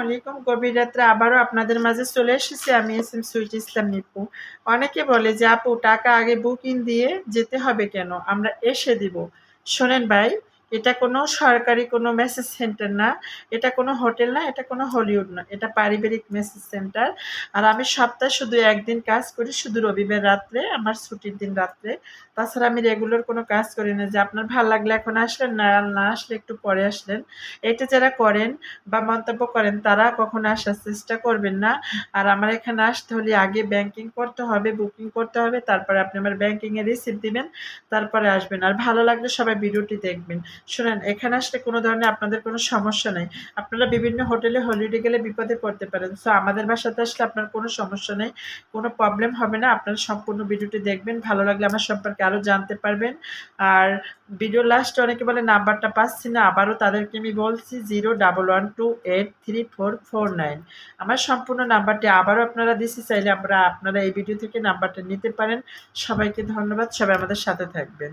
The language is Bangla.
আলাইকুম, গভীর রাত্রে আবারও আপনাদের মাঝে চলে এসেছি। আমি S M sweet Islam Nipu. অনেকে বলে যে, আপু, টাকা আগে বুকিং দিয়ে যেতে হবে কেন? আমরা এসে দিব। শোনেন ভাই এটা কোনো সরকারি কোনো মেসেজ সেন্টার না, এটা কোনো হোটেল না, এটা কোনো হলিউড না, এটা পারিবারিক মেসেজ সেন্টার আর আমি সপ্তাহে শুধু একদিন কাজ করি, শুধু রবিবার রাত্রে, আমার ছুটির দিন রাত্রে। তাছাড়া আমি রেগুলার কোনো কাজ করি না, যে আপনার ভালো লাগলে এখন আসলেন না না আসলে একটু পরে আসলেন। এটা যারা করেন বা মন্তব্য করেন, তারা কখনো আসার চেষ্টা করবেন না। আর আমার এখানে আসতে হলে আগে ব্যাংকিং করতে হবে বুকিং করতে হবে, তারপরে আপনি আমার ব্যাংকিংয়ে রিসিভ দিবেন, তারপরে আসবেন। আর ভালো লাগলে সবাই ভিডিওটি দেখবেন। শুনেন, এখানে আসলে কোনো ধরনের আপনাদের কোনো সমস্যা নেই। আপনারা বিভিন্ন হোটেলে, হলিডে গেলে বিপদে পড়তে পারেন। সো আমাদের বাসাতে আসলে আপনার কোনো সমস্যা নেই, কোনো প্রবলেম হবে না। আপনারা সম্পূর্ণ ভিডিওটি দেখবেন, ভালো লাগলে আমার সম্পর্কে আরও জানতে পারবেন। আর ভিডিও লাস্টে অনেকে বলে, নাম্বারটা পাচ্ছি না। আবারও তাদেরকে আমি বলছি zero double one two eight three four four nine আমার সম্পূর্ণ নাম্বারটি আবারও আপনারা দিচ্ছি চাইলে আমরা আপনারা এই ভিডিও থেকে নাম্বারটা নিতে পারেন। সবাইকে ধন্যবাদ, সবাই আমাদের সাথে থাকবেন।